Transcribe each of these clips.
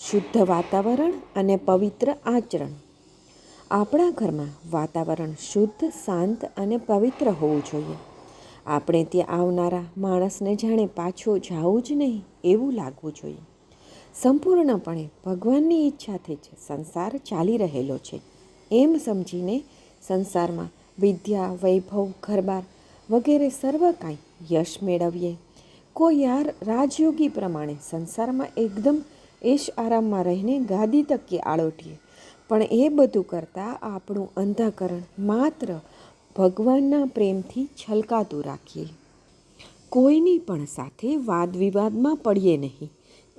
શુદ્ધ વાતાવરણ અને પવિત્ર આચરણ. આપણા ઘરમાં વાતાવરણ શુદ્ધ, શાંત અને પવિત્ર હોવું જોઈએ. આપણે ત્યાં આવનારા માણસને જાણે પાછો જાવું જ નહીં એવું લાગવું જોઈએ. સંપૂર્ણપણે ભગવાનની ઈચ્છાથી જ સંસાર ચાલી રહેલો છે. એમ સમજીને સંસારમાં વિદ્યા, વૈભવ, ઘરબાર વગેરે સર્વ કાંઈ યશ મેળવીએ. કોઈ યાર રાજયોગી પ્રમાણે સંસારમાં એકદમ એશ આરામમાં રહીને ગાદી તકીએ આળોટીએ. પણ એ બધું કરતાં આપણું અંધાકરણ માત્ર ભગવાનના પ્રેમથી છલકાતું રાખીએ. કોઈની પણ સાથે વાદ વિવાદમાં પડીએ નહીં.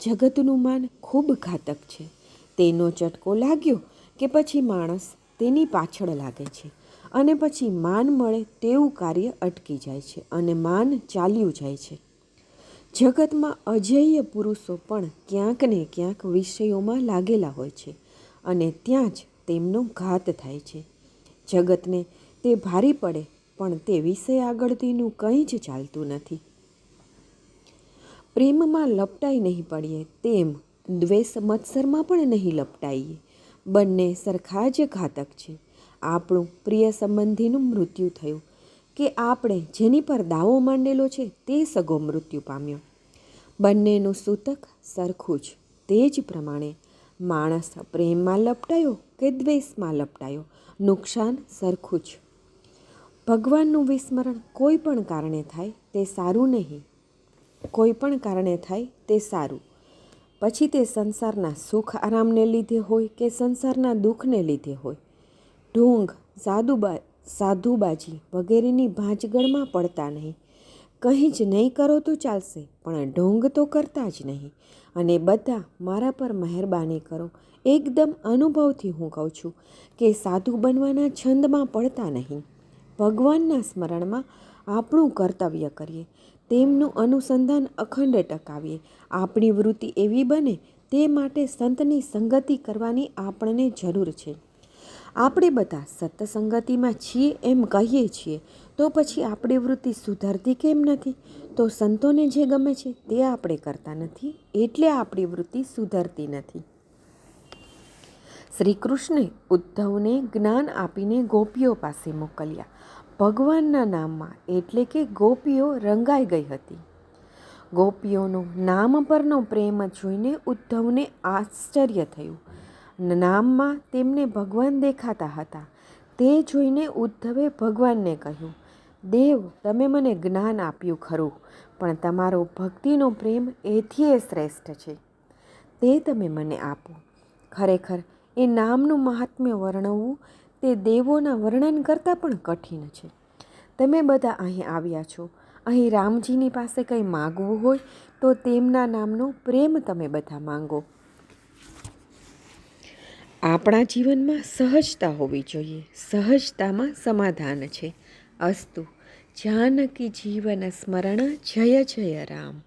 જગતનું માન ખૂબ ઘાતક છે. તેનો ચટકો લાગ્યો કે પછી માણસ તેની પાછળ લાગે છે અને પછી માન મળે તેવું કાર્ય અટકી જાય છે અને માન ચાલ્યું જાય છે. જગતમાં અજેય પુરુષો પણ ક્યાંક ને ક્યાંક વિષયોમાં લાગેલા હોય છે અને ત્યાં જ તેમનો ઘાત થાય છે. જગતને તે ભારી પડે, પણ તે વિષય આગળથીનું કંઈ જ ચાલતું નથી. પ્રેમમાં લપટાઈ નહીં પડીએ, તેમ દ્વેષ મત્સરમાં પણ નહીં લપટાઈએ. બંને સરખા જ ઘાતક છે. આપણું પ્રિય સંબંધીનું મૃત્યુ થયું. કે આપણે જેની પર દાવો માંડેલો છે તે સગો મૃત્યુ પામ્યો. બંનેનું સૂતક સરખું જ, તે જ પ્રમાણે માણસ પ્રેમમાં લપટાયો કે દ્વેષમાં લપટાયો, નુકસાન સરખું જ. ભગવાનનું વિસ્મરણ કોઈ પણ કારણે થાય તે સારું નહીં. કોઈ પણ કારણે થાય તે સારું. પછી તે સંસારના સુખ આરામને લીધે હોય કે સંસારના દુઃખને લીધે હોય. ઢોંગ સાદુબા સાધુબાજી વગેરેની ભાંચગળમાં પડતા નહીં. કંઈ જ નહીં કરો તો ચાલશે, પણ ઢોંગ તો કરતા જ નહીં. અને બધા મારા પર મહેરબાની કરો. એકદમ અનુભવથી હું કહું છું કે સાધુ બનવાના છંદમાં પડતા નહીં. ભગવાનના સ્મરણમાં આપણું કર્તવ્ય કરીએ, તેમનું અનુસંધાન અખંડ ટકાવીએ. આપણી વૃત્તિ એવી બને તે માટે સંતની સંગતિ કરવાની આપણને જરૂર છે. આપણે બધા સત્સંગતિમાં છીએ એમ કહીએ છીએ, તો પછી આપણી વૃત્તિ સુધરતી કેમ નથી? તો સંતોને જે ગમે છે તે આપણે કરતા નથી, એટલે આપણી વૃત્તિ સુધરતી નથી. શ્રી કૃષ્ણે ઉદ્ધવને જ્ઞાન આપીને ગોપીઓ પાસે મોકલ્યા. ભગવાનના નામમાં એટલે કે ગોપીઓ રંગાઈ ગઈ હતી. ગોપીઓનો નામ પરનો પ્રેમ જોઈને ઉદ્ધવને આશ્ચર્ય થયું. નામમાં તેમને ભગવાન દેખાતા હતા. તે જોઈને ઉદ્ધવે ભગવાનને કહ્યું, દેવ, તમે મને જ્ઞાન આપ્યું ખરું, પણ તમારો ભક્તિનો પ્રેમ એથીય શ્રેષ્ઠ છે. તે તમે મને આપો. ખરેખર, એ નામનું મહાત્મ્ય વર્ણવવું તે દેવોના વર્ણન કરતાં પણ કઠિન છે. તમે બધા અહીં આવ્યા છો. અહીં રામજીની પાસે કંઈ માગવું હોય તો તેમના નામનો પ્રેમ તમે બધા માંગો. આપણા જીવનમાં સહજતા હોવી જોઈએ. સહજતામાં સમાધાન છે. અસ્તુ, જાનકી જીવન સ્મરણ, જય જય રામ.